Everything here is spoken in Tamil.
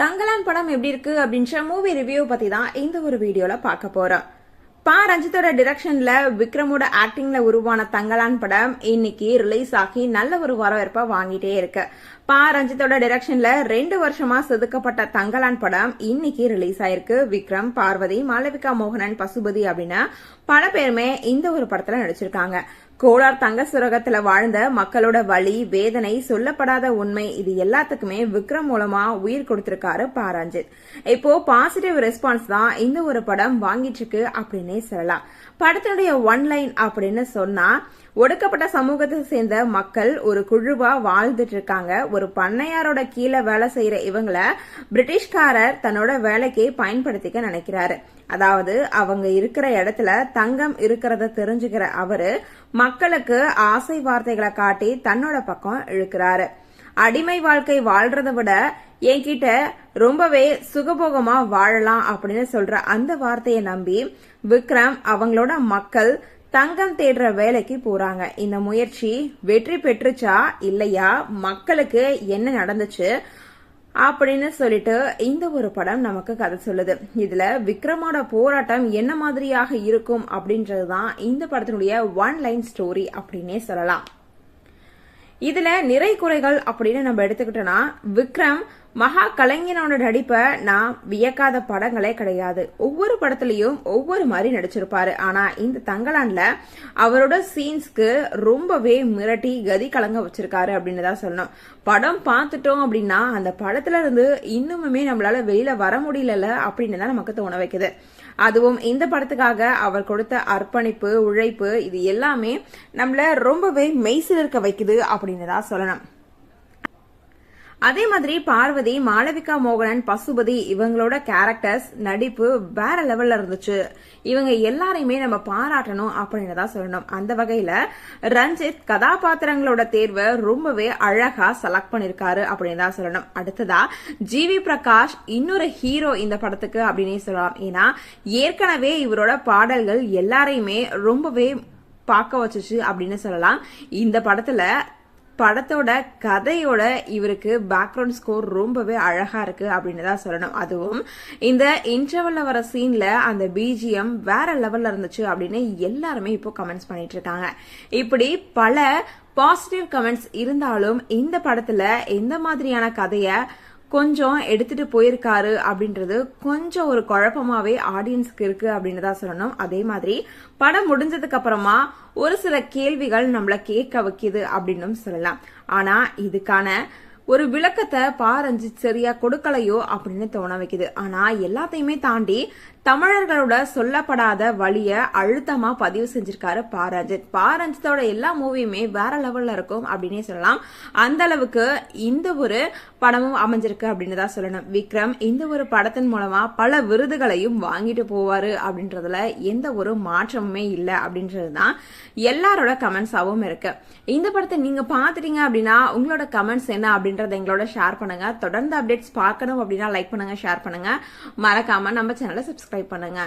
தங்கலான் படம் எப்படி இருக்கு அப்படின்ற மூவி ரிவ்யூ பத்தி தான் இந்த ஒரு வீடியோல பார்க்க போறோம். பா ரஞ்சித்தோட டிரெக்ஷன்ல விக்ரமோட ஆக்டிங்ல உருவான தங்கலான் படம் இன்னைக்கு ரிலீஸ் ஆகி நல்ல ஒரு வரவேற்பை வாங்கிட்டே இருக்கு. பா ரஞ்சித்தோட டிரெக்ஷன்ல ரெண்டு வருஷமா செதுக்கப்பட்ட தங்கலான் படம் இன்னைக்கு ரிலீஸ் ஆயிருக்கு. விக்ரம் பார்வதி மாளவிகா மோகனன் பசுபதி அப்படின்னு பல பேருமே இந்த ஒரு படத்துல நடிச்சிருக்காங்க. கோலார் தங்க சுரகத்துல வாழ்ந்த மக்களோட வலி வேதனை சொல்லப்படாத உண்மை இது எல்லாத்துக்குமே விக்ரம் மூலமா உயிர் கொடுத்திருக்காரு பாராஞ்சித். இப்போ பாசிட்டிவ் ரெஸ்பான்ஸ் தான் இந்த ஒரு படம் வாங்கிட்டு இருக்கு அப்படின்னே சொல்லலாம். படத்தினுடைய ஒன் லைன் அப்படின்னு சொன்னா ஒடுக்கப்பட்ட சமூகத்தை சேர்ந்த மக்கள் ஒரு குழுவா வாழ்ந்துட்டு இருக்காங்க ஒரு பண்ணையாரோட கீழே வேலை செய்யற இவங்கள பிரிட்டிஷ்காரர் தன்னோட வேலைக்கு பயன்படுத்திக்க நினைக்கிறாரு. அதாவது அவங்க இருக்கிற இடத்துல தங்கம் இருக்கிறத தெரிஞ்சுக்கிற அவரு மக்களுக்கு ஆசை வார்த்தைகளை காட்டி தன்னோட பக்கம் இழுக்கிறாரு. அடிமை வாழ்க்கை வாழ்றத விட என்கிட்ட ரொம்பவே சுகபோகமா வாழலாம் அப்படின்னு சொல்ற அந்த வார்த்தையை நம்பி விக்ரம் அவங்களோட மக்கள் தங்கம் தேடுற வேலைக்கு போறாங்க. இந்த முயற்சி வெற்றி பெற்றுச்சா இல்லையா? மக்களுக்கு என்ன நடந்துச்சு? அப்படின்னு சொல்லிட்டு இந்த ஒரு படம் நமக்கு கதை சொல்லுது. இதுல விக்ரமோட போராட்டம் என்ன மாதிரியாக இருக்கும் அப்படின்றதுதான் இந்த படத்தினுடைய ஒன் லைன் ஸ்டோரி அப்படின்னே சொல்லலாம். இதுல நிறை குறைகள் அப்படின்னு நம்ம எடுத்துக்கிட்டோம்னா விக்ரம் மகா கலைஞனோட நடிப்பை நான் வியக்காத படங்களே கிடையாது. ஒவ்வொரு படத்துலயும் ஒவ்வொரு மாதிரி நடிச்சிருப்பாரு. ஆனா இந்த தங்கலான்ல அவரோட சீன்ஸ்க்கு ரொம்பவே மிரட்டி கதி கலங்க வச்சிருக்காரு அப்படின்னு தான் சொல்லணும். படம் பார்த்துட்டோம் அப்படின்னா அந்த படத்துல இருந்து இன்னுமுமே நம்மளால வெளியில வர முடியல அப்படின்னு தான் நமக்கு தோண வைக்குது. அதுவும் இந்த படத்துக்காக அவர் கொடுத்த அர்ப்பணிப்பு உழைப்பு இது எல்லாமே நம்மள ரொம்பவே மெய்சில் இருக்க வைக்குது அப்படின்னு தான் சொல்லணும். அதே மாதிரி பார்வதி மாளவிகா மோகனன் பசுபதி இவங்களோட கேரக்டர்ஸ் நடிப்பு வேற லெவல்ல இருந்துச்சு. இவங்க எல்லாரையுமே நம்ம பாராட்டணும் அப்படின்னு தான் சொல்லணும். அந்த வகையில ரஞ்சித் கதாபாத்திரங்களோட தேர்வை ரொம்பவே அழகா செலக்ட் பண்ணிருக்காரு அப்படின்னு தான் சொல்லணும். அடுத்ததா ஜிவி பிரகாஷ் இன்னொரு ஹீரோ இந்த படத்துக்கு அப்படின்னே சொல்லலாம். ஏன்னா ஏற்கனவே இவரோட பாடல்கள் எல்லாரையுமே ரொம்பவே பார்க்க வச்சுச்சு அப்படின்னு சொல்லலாம். இந்த படத்துல படத்தோட கதையோட இவருக்கு பேக்ரவுண்ட் ஸ்கோர் ரொம்பவே அழகா இருக்கு அப்படின்னு தான் சொல்லணும். அதுவும் இந்த இன்டர்வல்ல வர சீன்ல அந்த பிஜிஎம் வேற லெவல்ல இருந்துச்சு அப்படின்னு எல்லாருமே இப்போ கமெண்ட்ஸ் பண்ணிட்டு இருக்காங்க. இப்படி பல பாசிட்டிவ் கமெண்ட்ஸ் இருந்தாலும் இந்த படத்துல எந்த மாதிரியான கதையை கொஞ்சம் எடுத்துட்டு போயிருக்காரு அப்படின்றது கொஞ்சம் ஒரு குழப்பமாவே ஆடியன்ஸ்க்கு இருக்கு அப்படின்னு தான் சொல்லணும். அதே மாதிரி படம் முடிஞ்சதுக்கு அப்புறமா ஒரு சில கேள்விகள் நம்மள கேட்க வைக்குது அப்படின்னு சொல்லலாம். ஆனா இதுக்கான ஒரு விளக்கத்தை பாரஞ்சித் சரியா கொடுக்கலையோ அப்படின்னு தோண வைக்குது. ஆனா எல்லாத்தையுமே தாண்டி தமிழர்களோட சொல்லப்படாத வழிய அழுத்தமா பதிவு செஞ்சிருக்காரு பாரஞ்சித் பாரஞ்சித்தோட எல்லா மூவியுமே வேற லெவல்ல இருக்கும் அப்படின்னே சொல்லலாம். அந்த அளவுக்கு இந்த ஒரு படமும் அமைஞ்சிருக்கு அப்படின்னு தான் சொல்லணும். விக்ரம் இந்த ஒரு படத்தின் மூலமா பல விருதுகளையும் வாங்கிட்டு போவாரு அப்படின்றதுல எந்த ஒரு மாற்றமுமே இல்லை அப்படின்றது தான் எல்லாரோட கமெண்ட்ஸாவும் இருக்கு. இந்த படத்தை நீங்க பாத்துட்டீங்க அப்படின்னா உங்களோட கமெண்ட்ஸ் என்ன அப்படின்னு அப்படின்றத எங்களோட ஷேர் பண்ணுங்க. தொடர்ந்து அப்டேட்ஸ் பார்க்கணும் அப்படின்னா லைக் பண்ணுங்க ஷேர் பண்ணுங்க. மறக்காம நம்ம சேனலை சப்ஸ்கிரைப் பண்ணுங்க.